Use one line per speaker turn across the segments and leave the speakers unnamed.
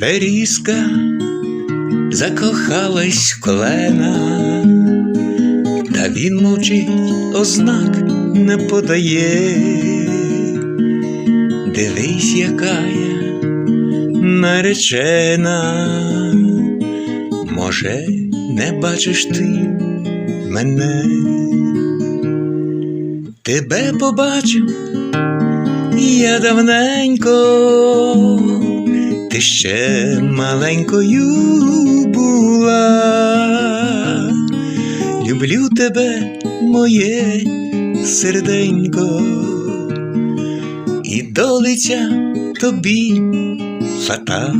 Берізка закохалась в клена, та він мовчить, ознак не подає. Дивись, яка я наречена, може, не бачиш ти мене, тебе побачив я давненько, ти ще маленькою була, люблю тебе, моє серденько, і долиця тобі фата.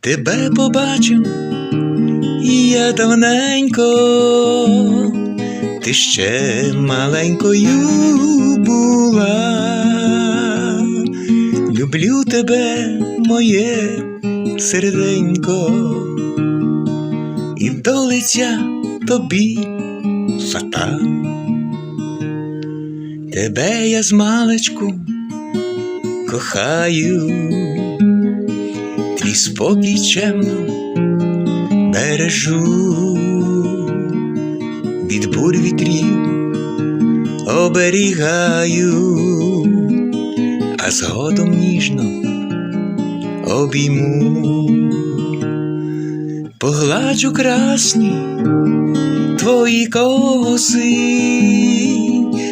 Тебе побачив я давненько, ти ще маленькою була, тебе, моє серденько, і долиця тобі фата. Тебе я з маличку кохаю, твій спокій чемно бережу. Від бур вітрів оберігаю, а згодом ніжно обійму, погладжу красні твої коси,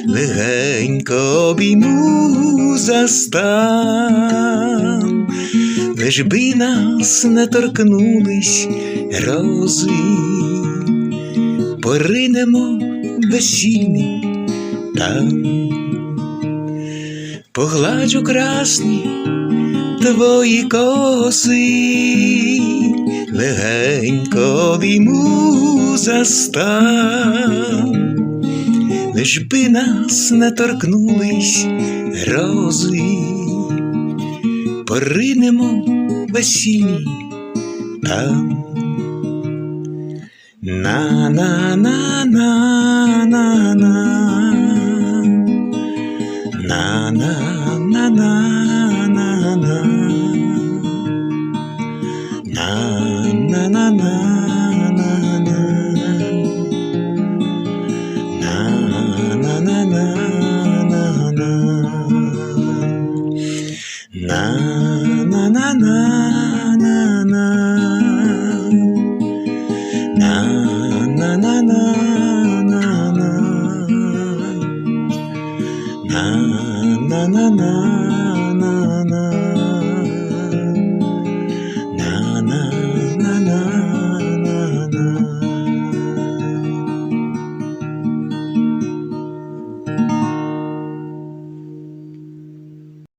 легенько обійму за стан, лиш би нас не торкнулись рози, поринемо весільний там, погладжу красні твої коси, легенько обійму за стан, лиш би нас не торкнулись рози, поринемо весільний там. На на на на на на na na na na